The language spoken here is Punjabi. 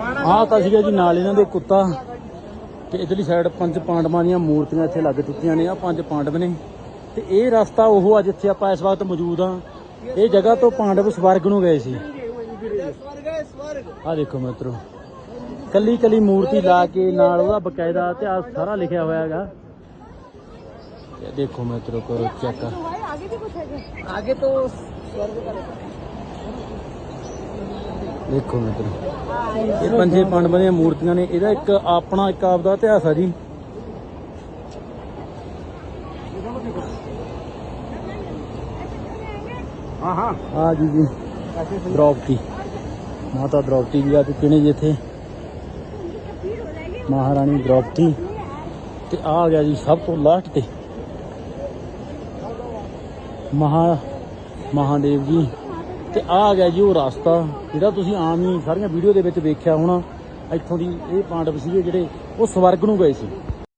ਆਹ ਤਾਂ ਸੀਗਾ ਜੀ ਨਾਲ ਇਹਨਾਂ ਦੇ ਕੁੱਤਾ ਤੇ ਇਧਰਲੀ ਸਾਈਡ ਪੰਜ ਪਾਂਡਵਾਂ ਦੀਆਂ ਮੂਰਤੀਆਂ ਇੱਥੇ ਲੱਗ ਚੁੱਕੀਆਂ ਨੇ ਆ ਪੰਜ ਪਾਂਡਵ ਨੇ। ਤੇ ਇਹ ਰਸਤਾ ਉਹ ਆ ਜਿੱਥੇ ਆਪਾਂ ਇਸ ਵਕਤ ਮੌਜੂਦ ਆ ਇਹ ਜਗ੍ਹਾ ਤੋਂ ਪਾਂਡਵ ਸਵਰਗ ਨੂੰ ਗਏ ਸੀ। ਆ ਦੇਖੋ ਮਿੱਤਰੋ ਕੱਲੀ ਕੱਲੀ ਮੂਰਤੀ ਲਾ ਕੇ ਨਾਲ ਉਹਦਾ ਬਕਾਇਦਾ ਇਤਿਹਾਸ ਸਾਰਾ ਲਿਖਿਆ ਹੋਇਆ ਹੈਗਾ। ਇਹ ਦੇਖੋ ਮਿੱਤਰੋ ਕਰੋ ਚੈੱਕ। ਆਗੇ ਤੋਂ ਸਵਰਗ ਦੇਖੋ ਮਿੱਤਰੋ। ਇਹ ਪੰਜੇ ਪਾਂਡਵਾਂ ਦੀਆਂ ਮੂਰਤੀਆਂ ਨੇ ਇਹਦਾ ਇੱਕ ਆਪਣਾ ਇੱਕ ਆਪ ਦਾ ਇਤਿਹਾਸ ਆ ਜੀ। ਹਾਂ ਹਾਂ। ਜੀ ਜੀ। ਦ੍ਰੋਪਦੀ। ਮਾਤਾ ਦ੍ਰੋਪਦੀ ਜੀ ਆ ਚੁੱਕੇ ਨੇ ਜੀ ਇੱਥੇ। ਮਹਾਰਾਣੀ ਦ੍ਰੋਪਦੀ। ਤੇ ਆ ਗਿਆ ਜੀ ਸਭ ਤੋਂ ਲਾਸਟ ਤੇ। ਮਹਾ ਮਹਾਦੇਵ ਜੀ। ਤੇ ਆ ਆ ਗਿਆ ਜੀ ਉਹ ਰਸਤਾ, ਜਿਹੜਾ ਤੁਸੀਂ ਆਮ ਹੀ ਸਾਰੀਆਂ ਵੀਡੀਓ ਦੇ ਵਿੱਚ ਵੇਖਿਆ ਹੋਣਾ, ਇੱਥੋਂ ਦੀ ਇਹ ਪਾਂਡਵ ਸੀਗੇ ਜਿਹੜੇ ਉਹ ਸਵਰਗ ਨੂੰ ਗਏ ਸੀ।